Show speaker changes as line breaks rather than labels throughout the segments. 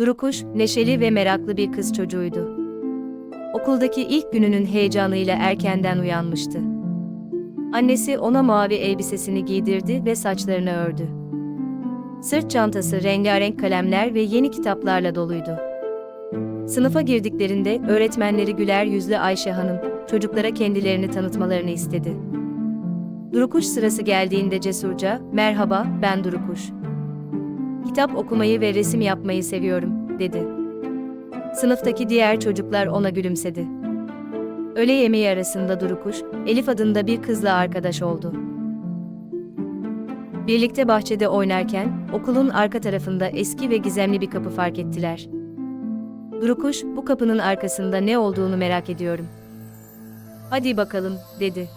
Durukuş, neşeli ve meraklı bir kız çocuğuydu. Okuldaki ilk gününün heyecanıyla erkenden uyanmıştı. Annesi ona mavi elbisesini giydirdi ve saçlarını ördü. Sırt çantası rengarenk kalemler ve yeni kitaplarla doluydu. Sınıfa girdiklerinde öğretmenleri güler yüzlü Ayşe Hanım, çocuklara kendilerini tanıtmalarını istedi. Durukuş sırası geldiğinde cesurca, "Merhaba, ben Durukuş. Kitap okumayı ve resim yapmayı seviyorum." dedi. Sınıftaki diğer çocuklar ona gülümsedi. Öğle yemeği arasında Durukuş, Elif adında bir kızla arkadaş oldu. Birlikte bahçede oynarken, okulun arka tarafında eski ve gizemli bir kapı fark ettiler. Durukuş, bu kapının arkasında ne olduğunu merak ediyorum. Hadi bakalım, dedi.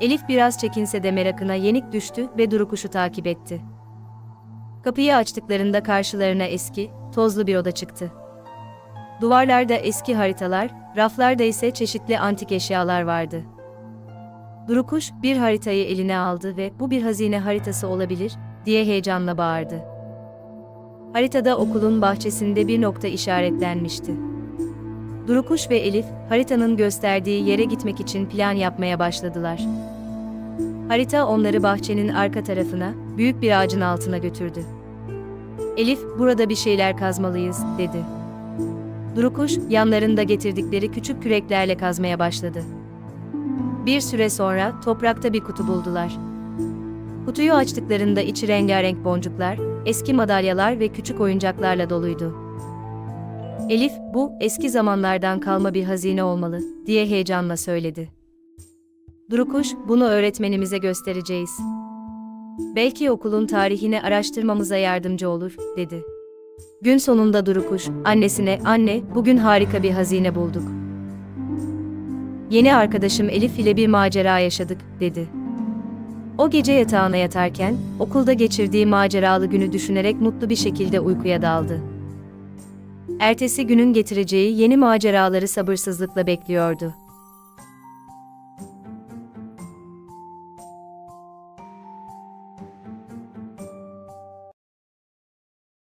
Elif biraz çekinse de merakına yenik düştü ve Durukuş'u takip etti. Kapıyı açtıklarında karşılarına eski, tozlu bir oda çıktı. Duvarlarda eski haritalar, raflarda ise çeşitli antik eşyalar vardı. Durukuş bir haritayı eline aldı ve bu bir hazine haritası olabilir diye heyecanla bağırdı. Haritada okulun bahçesinde bir nokta işaretlenmişti. Durukuş ve Elif haritanın gösterdiği yere gitmek için plan yapmaya başladılar. Harita onları bahçenin arka tarafına, büyük bir ağacın altına götürdü. Elif, burada bir şeyler kazmalıyız, dedi. Durukuş, yanlarında getirdikleri küçük küreklerle kazmaya başladı. Bir süre sonra toprakta bir kutu buldular. Kutuyu açtıklarında içi rengarenk boncuklar, eski madalyalar ve küçük oyuncaklarla doluydu. Elif, bu eski zamanlardan kalma bir hazine olmalı, diye heyecanla söyledi. Durukuş, bunu öğretmenimize göstereceğiz. Belki okulun tarihini araştırmamıza yardımcı olur, dedi. Gün sonunda Durukuş, annesine, anne, bugün harika bir hazine bulduk. Yeni arkadaşım Elif ile bir macera yaşadık, dedi. O gece yatağına yatarken, okulda geçirdiği maceralı günü düşünerek mutlu bir şekilde uykuya daldı. Ertesi günün getireceği yeni maceraları sabırsızlıkla bekliyordu.